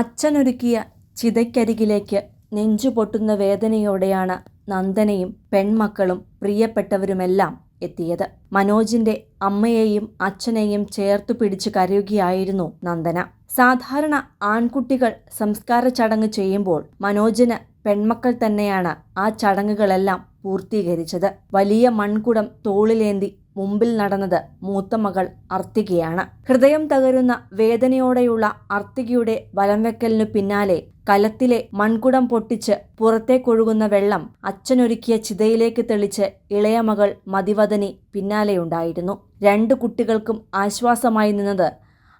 അച്ഛനൊരുക്കിയ ചിതയ്ക്കരികിലേക്ക് നെഞ്ചുപൊട്ടുന്ന വേദനയോടെയാണ് നന്ദനയും പെൺമക്കളും പ്രിയപ്പെട്ടവരുമെല്ലാം എത്തിയത്. മനോജിന്റെ അമ്മയെയും അച്ഛനെയും ചേർത്തു പിടിച്ച് കരയുകയായിരുന്നു നന്ദന. സാധാരണ ആൺകുട്ടികൾ സംസ്കാര ചടങ്ങ് ചെയ്യുമ്പോൾ മനോജിന് പെൺമക്കൾ തന്നെയാണ് ആ ചടങ്ങുകളെല്ലാം പൂർത്തീകരിച്ചത്. വലിയ മൺകുടം തോളിലേന്തി മുമ്പിൽ നടന്നത് മൂത്ത മകൾ അർത്തികയാണ്. ഹൃദയം തകരുന്ന വേദനയോടെയുള്ള അർത്തികയുടെ വലംവെക്കലിനു പിന്നാലെ കലത്തിലെ മൺകുടം പൊട്ടിച്ച് പുറത്തേക്കൊഴുകുന്ന വെള്ളം അച്ഛനൊരുക്കിയ ചിതയിലേക്ക് തെളിച്ച് ഇളയ മകൾ മതിവദനി പിന്നാലെയുണ്ടായിരുന്നു. രണ്ടു കുട്ടികൾക്കും ആശ്വാസമായി നിന്നത്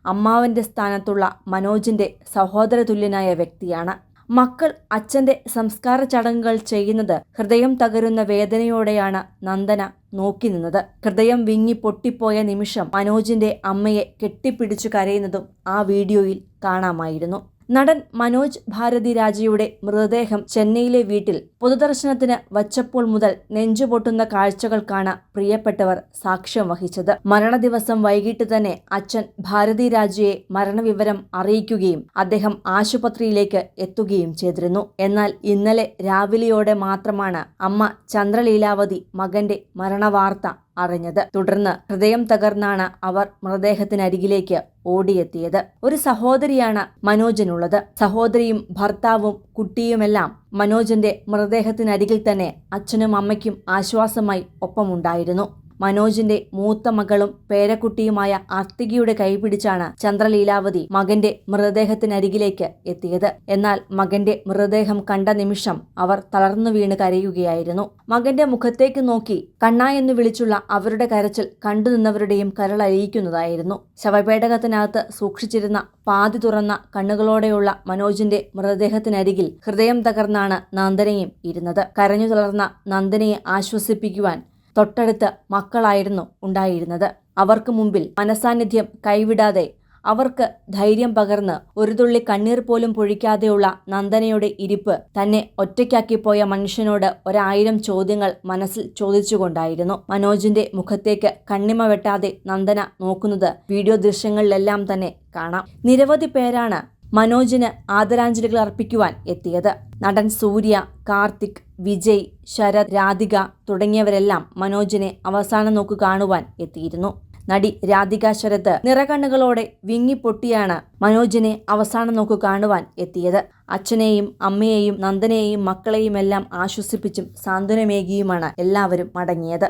അമ്മാവന്റെ സ്ഥാനത്തുള്ള മനോജിന്റെ സഹോദരതുല്യനായ വ്യക്തിയാണ്. മക്കൾ അച്ഛന്റെ സംസ്കാര ചടങ്ങുകൾ ചെയ്യുന്നത് ഹൃദയം തകരുന്ന വേദനയോടെയാണ് നന്ദന നോക്കി നിന്നത്. ഹൃദയം വിങ്ങി പൊട്ടിപ്പോയ നിമിഷം മനോജിന്റെ അമ്മയെ കെട്ടിപ്പിടിച്ചു കരയുന്നതും ആ വീഡിയോയിൽ കാണാമായിരുന്നു. നടൻ മനോജ് ഭാരതി രാജയുടെ മൃതദേഹം ചെന്നൈയിലെ വീട്ടിൽ പൊതുദർശനത്തിന് വച്ചപ്പോൾ മുതൽ നെഞ്ചുപൊട്ടുന്ന കാഴ്ചകൾക്കാണ് പ്രിയപ്പെട്ടവർ സാക്ഷ്യം വഹിച്ചത്. മരണദിവസം വൈകിട്ട് തന്നെ അച്ഛൻ ഭാരതി രാജയെ മരണവിവരം അറിയിക്കുകയും അദ്ദേഹം ആശുപത്രിയിലേക്ക് എത്തുകയും ചെയ്തിരുന്നു. എന്നാൽ ഇന്നലെ രാവിലെയോടെ മാത്രമാണ് അമ്മ ചന്ദ്രലീലാവതി മകന്റെ മരണവാർത്ത അറിഞ്ഞത്. തുടർന്ന് ഹൃദയം തകർന്നാണ് അവർ മൃതദേഹത്തിനരികിലേക്ക് ഓടിയെത്തിയത്. ഒരു സഹോദരിയാണ് മനോജനുള്ളത്. സഹോദരിയും ഭർത്താവും കുട്ടിയുമെല്ലാം മനോജന്റെ മൃതദേഹത്തിനരികിൽ തന്നെ അച്ഛനും അമ്മയ്ക്കും ആശ്വാസമായി ഒപ്പമുണ്ടായിരുന്നു. മനോജിന്റെ മൂത്ത മകളും പേരക്കുട്ടിയുമായ അർത്തികയുടെ കൈപിടിച്ചാണ് ചന്ദ്രലീലാവതി മകന്റെ മൃതദേഹത്തിനരികിലേക്ക് എത്തിയത്. എന്നാൽ മകന്റെ മൃതദേഹം കണ്ട നിമിഷം അവർ തളർന്നു വീണ് കരയുകയായിരുന്നു. മകന്റെ മുഖത്തേക്ക് നോക്കി കണ്ണ എന്ന് വിളിച്ചുള്ള അവരുടെ കരച്ചിൽ കണ്ടുനിന്നവരുടെയും കരളലിയിക്കുന്നതായിരുന്നു ശവപേടകത്തിനകത്ത് സൂക്ഷിച്ചിരുന്ന പാതി തുറന്ന കണ്ണുകളോടെയുള്ള മനോജിന്റെ മൃതദേഹത്തിനരികിൽ ഹൃദയം തകർന്നാണ് നന്ദനയും ഇരുന്നത്. കരഞ്ഞു തളർന്ന നന്ദനയെ ആശ്വസിപ്പിക്കുവാൻ തൊട്ടടുത്ത് മക്കളായിരുന്നു ഉണ്ടായിരുന്നത്. അവർക്ക് മുമ്പിൽ മനസാന്നിധ്യം കൈവിടാതെ അവർക്ക് ധൈര്യം പകർന്ന് ഒരു തുള്ളി കണ്ണീർ പോലും പൊഴിക്കാതെയുള്ള നന്ദനയുടെ ഇരിപ്പ് തന്നെ ഒറ്റയ്ക്കാക്കിപ്പോയ മനുഷ്യനോട് ഒരായിരം ചോദ്യങ്ങൾ മനസ്സിൽ ചോദിച്ചുകൊണ്ടായിരുന്നു. മനോജിന്റെ മുഖത്തേക്ക് കണ്ണിമ വെട്ടാതെ നന്ദന നോക്കുന്നത് വീഡിയോ ദൃശ്യങ്ങളിലെല്ലാം തന്നെ കാണാം. നിരവധി പേരാണ് മനോജിന് ആദരാഞ്ജലികൾ അർപ്പിക്കുവാൻ എത്തിയത്. നടൻ സൂര്യ കാർത്തിക് വിജയ് ശരത് രാധിക തുടങ്ങിയവരെല്ലാം മനോജിനെ അവസാന നോക്ക് കാണുവാൻ എത്തിയിരുന്നു. നടി രാധിക ശരത് നിറകണ്ണുകളോടെ വിങ്ങിപ്പൊട്ടിയാണ് മനോജിനെ അവസാന നോക്ക് കാണുവാൻ എത്തിയത്. അച്ഛനെയും അമ്മയെയും നന്ദനെയും മക്കളെയും എല്ലാം ആശ്വസിപ്പിച്ചും സാന്ത്വനമേകിയുമാണ് എല്ലാവരും മടങ്ങിയത്.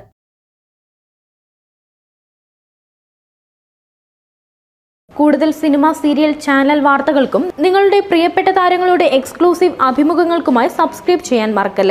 കൂടുതൽ സിനിമ സീരിയൽ ചാനൽ വാർത്തകൾക്കും നിങ്ങളുടെ പ്രിയപ്പെട്ട താരങ്ങളുടെ എക്സ്ക്ലൂസീവ് അഭിമുഖങ്ങൾക്കുമായി സബ്സ്ക്രൈബ് ചെയ്യാൻ മറക്കല്ലേ?